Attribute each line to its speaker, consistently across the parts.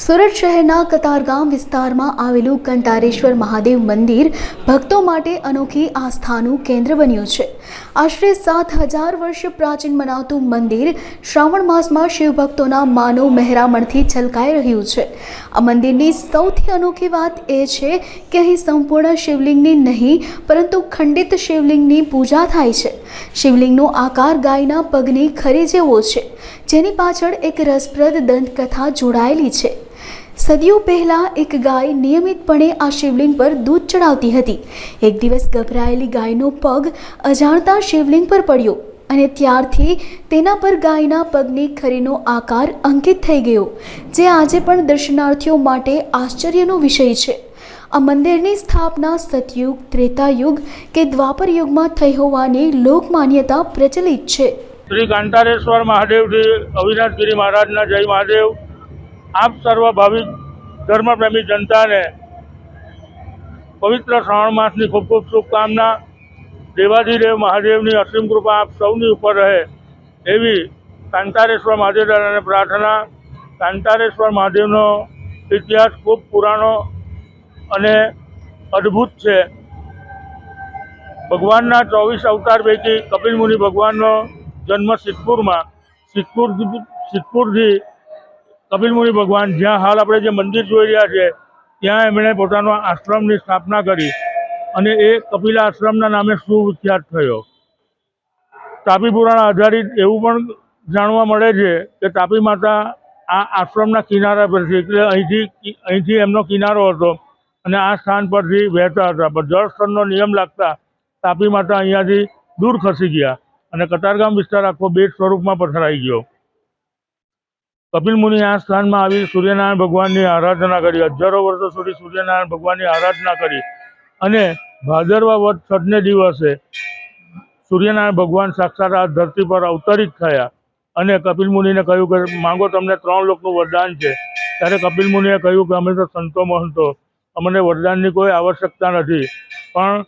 Speaker 1: સુરત શહેરના કતારગામ વિસ્તારમાં આવેલું કંટારેશ્વર મહાદેવ મંદિર ભક્તો માટે અનોખી આસ્થાનું કેન્દ્ર બન્યું છે. આશરે સાત હજાર વર્ષ પ્રાચીન મનાવતું મંદિર શ્રાવણ માસમાં શિવભક્તોના માનવ મહેરામણથી છલકાઈ રહ્યું છે. આ મંદિરની સૌથી અનોખી વાત એ છે કે અહીં સંપૂર્ણ શિવલિંગની નહીં, પરંતુ ખંડિત શિવલિંગની પૂજા થાય છે. શિવલિંગનો આકાર ગાયના પગની ખરી જેવો છે, જેની પાછળ એક રસપ્રદ દંતકથા જોડાયેલી છે. સદીઓ પહેલાં એક ગાય નિયમિતપણે આ શિવલિંગ પર દૂધ ચડાવતી હતી. એક દિવસ ગભરાયેલી ગાયનો પગ અજાણતા શિવલિંગ પર પડ્યો અને ત્યારથી તેના પર ગાયના પગની ખરીનો આકાર અંકિત થઈ ગયો, જે આજે પણ દર્શનાર્થીઓ માટે આશ્ચર્યનો વિષય છે. આ મંદિરની સ્થાપના સતયુગ, ત્રેતાયુગ કે દ્વાપર યુગમાં થઈ હોવાની લોકમાન્યતા પ્રચલિત છે.
Speaker 2: શ્રી કાંતારેશ્વર મહાદેવજી અવિનાશગીરી મહારાજના જય મહાદેવ. આપ સર્વ ભાવિક ધર્મપ્રેમી જનતાને પવિત્ર શ્રાવણ માસની ખૂબ ખૂબ શુભકામના. દેવાધિદેવ મહાદેવની અસીમ કૃપા આપ સૌની ઉપર રહે એવી કાંતારેશ્વર મહાદેવ દાદાને પ્રાર્થના. કાંતારેશ્વર મહાદેવનો ઇતિહાસ ખૂબ પુરાણો અને અદ્ભુત છે. ભગવાનના ચોવીસ અવતાર પૈકી કપિલ મુનિ ભગવાનનો જન્મ સિદ્ધપુરમાં. સિદ્ધપુર સિદ્ધપુરથી કપિલ મુનિ ભગવાન, જ્યાં હાલ આપણે જે મંદિર જોઈ રહ્યા છે, ત્યાં એમણે પોતાનો આશ્રમની સ્થાપના કરી અને એ કપિલ આશ્રમના નામે સુવિખ્યાત થયો. તાપી પુરાણ આધારિત એવું પણ જાણવા મળે છે કે તાપી માતા આ આશ્રમના કિનારા પર છે એટલે અહીંથી અહીંથી એમનો કિનારો હતો અને આ સ્થાન પરથી વહેતા હતા. પણ જળ સ્થળનો નિયમ લાગતા તાપી માતા અહીંયાથી દૂર ખસી ગયા અને કતારગામ વિસ્તાર આખો બેટ સ્વરૂપમાં પથરાઈ ગયો. કપિલ મુનિ આ સ્થાનમાં આવી સૂર્યનારાયણ ભગવાનની આરાધના કરી. હજારો વર્ષો સુધી સૂર્યનારાયણ ભગવાનની આરાધના કરી. અને ભાદરવા વધ છઠને દિવસે સૂર્યનારાયણ ભગવાન સાક્ષાત આ ધરતી પર અવતરિત થયા. અને કપિલ મુનિને કહ્યું કે, માંગો તમને ત્રણ લોકનું વરદાન છે. ત્યારે કપિલ મુનિએ કહ્યું કે, અમે તો સંતો મહંતો. અમને વરદાનની કોઈ આવશ્યકતા નથી. પણ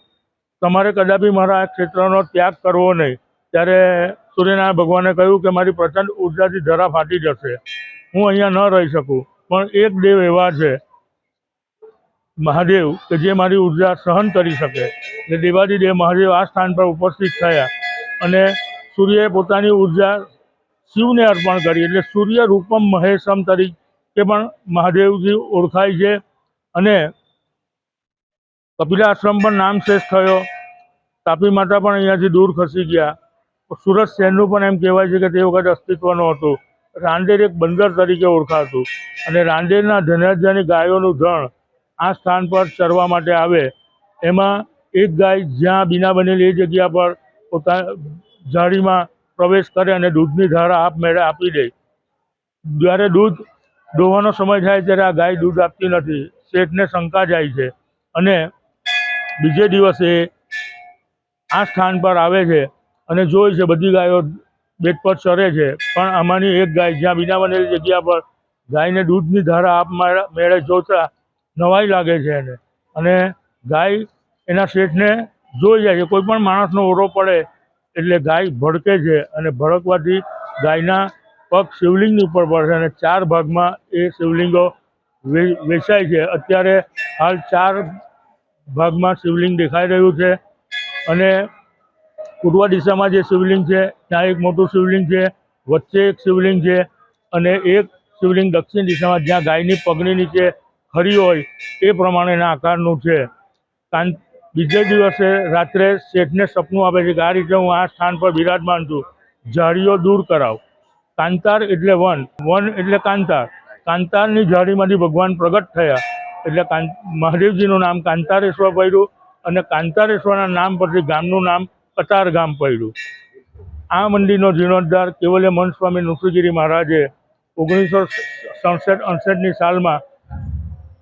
Speaker 2: તમારે કદાપી મારા આ ક્ષેત્રનો ત્યાગ કરવો નહીં. ત્યારે સૂર્યનારાયણ ભગવાને કહ્યું કે મારી પ્રચંડ ઉર્જાથી ધરા ફાટી જશે. હું અહીંયા ન રહી શકું. પણ એક દેવ એવા છે, મહાદેવ, કે જે મારી ઊર્જા સહન કરી શકે. એટલે દેવાદિદેવ મહાદેવ આ સ્થાન પર ઉપસ્થિત થયા અને સૂર્યએ પોતાની ઊર્જા શિવને અર્પણ કરી. એટલે સૂર્ય રૂપમ મહેશમ તરીકે પણ મહાદેવજી ઓળખાય છે અને કપિલાશ્રમ પણ નામ શ્રેષ્ઠ થયો. તાપી માતા પણ અહીંયાથી દૂર ખસી ગયા. સુરત શહેરનું પણ એમ કહેવાય છે કે તે વખત અસ્તિત્વનું હતું. રાંદેર એક બંદર તરીકે ઓળખાતું. અને રાંદેરના ધનરાજાની ગાયોનું ધણ આ સ્થાન પર ચરવા માટે આવે. એમાં એક ગાય જ્યાં બીના બનેલી એ જગ્યા પર પોતા ઝાડીમાં પ્રવેશ કરે અને દૂધની ધારા આપમેળે આપી દે. જ્યારે દૂધ દોવાનો સમય થાય ત્યારે આ ગાય દૂધ આપતી નથી. શેઠને શંકા જાય છે. અને બીજે દિવસે આ સ્થાન પર આવે છે. અને જોઈ છે, બધી ગાયો બેટ પર ચરે છે. પણ આમાંની એક ગાય જ્યાં બીના બનેલી જગ્યા પર ગાયને દૂધની ધારા આપ મેળે જોતા નવાઈ લાગે છે એને. અને ગાય એના શેઠને જોઈ જાય છે, કોઈ પણ માણસનો ઓરો પડે એટલે ગાય ભડકે છે અને ભડકવાથી ગાયના પગ શિવલિંગની ઉપર પડે છે અને ચાર ભાગમાં એ શિવલિંગો વેચાય છે. અત્યારે હાલ ચાર ભાગમાં શિવલિંગ દેખાઈ રહ્યું છે અને પૂર્વ દિશામાં જે શિવલિંગ છે, ત્યાં એક મોટું શિવલિંગ છે, વચ્ચે એક શિવલિંગ છે અને એક શિવલિંગ દક્ષિણ દિશામાં જ્યાં ગાયની પગની નીચે ખરી હોય એ પ્રમાણેના આકારનું છે. કારણ બીજે દિવસે રાત્રે શેઠને સપનું આપે છે કે આ રીતે હું આ સ્થાન પર બિરાજમાન છું. ઝાડીઓ દૂર કરાવ. કાંતાર એટલે વન. વન એટલે કાંતાર. કાંતારની ઝાડીમાંથી ભગવાન પ્રગટ થયા. એટલે મહાદેવજીનું નામ કાંતારેશ્વર પડ્યું અને કાંતારેશ્વરના નામ પરથી ગામનું નામ કતાર ગામ પડ્યું. આ મંદિરનો જીર્ણોદ્ધાર કેવલે મન સ્વામી મહારાજે ઓગણીસો સડસઠ અડસઠની સાલમાં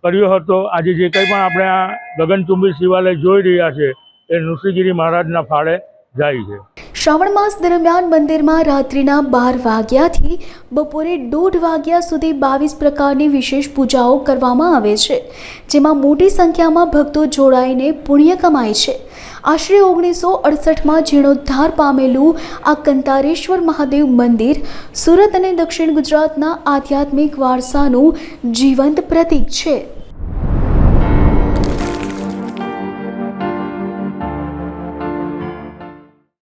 Speaker 2: કર્યો હતો. આજે જે કંઈ પણ આપણે આ ગગનચુંબી શિવાલય જોઈ રહ્યા છે, એ નૃસિંહગીરી મહારાજના ફાળે જાય છે.
Speaker 1: શ્રાવણ માસ દરમિયાન મંદિરમાં રાત્રિના બાર વાગ્યાથી બપોરે દોઢ વાગ્યા સુધી બાવીસ પ્રકારની વિશેષ પૂજાઓ કરવામાં આવે છે, જેમાં મોટી સંખ્યામાં ભક્તો જોડાઈને પુણ્ય કમાય છે. આશરે ઓગણીસો અડસઠમાં જીર્ણોદ્ધાર પામેલું આ કંતારેશ્વર મહાદેવ મંદિર સુરત અને દક્ષિણ ગુજરાતના આધ્યાત્મિક વારસાનું જીવંત પ્રતીક છે.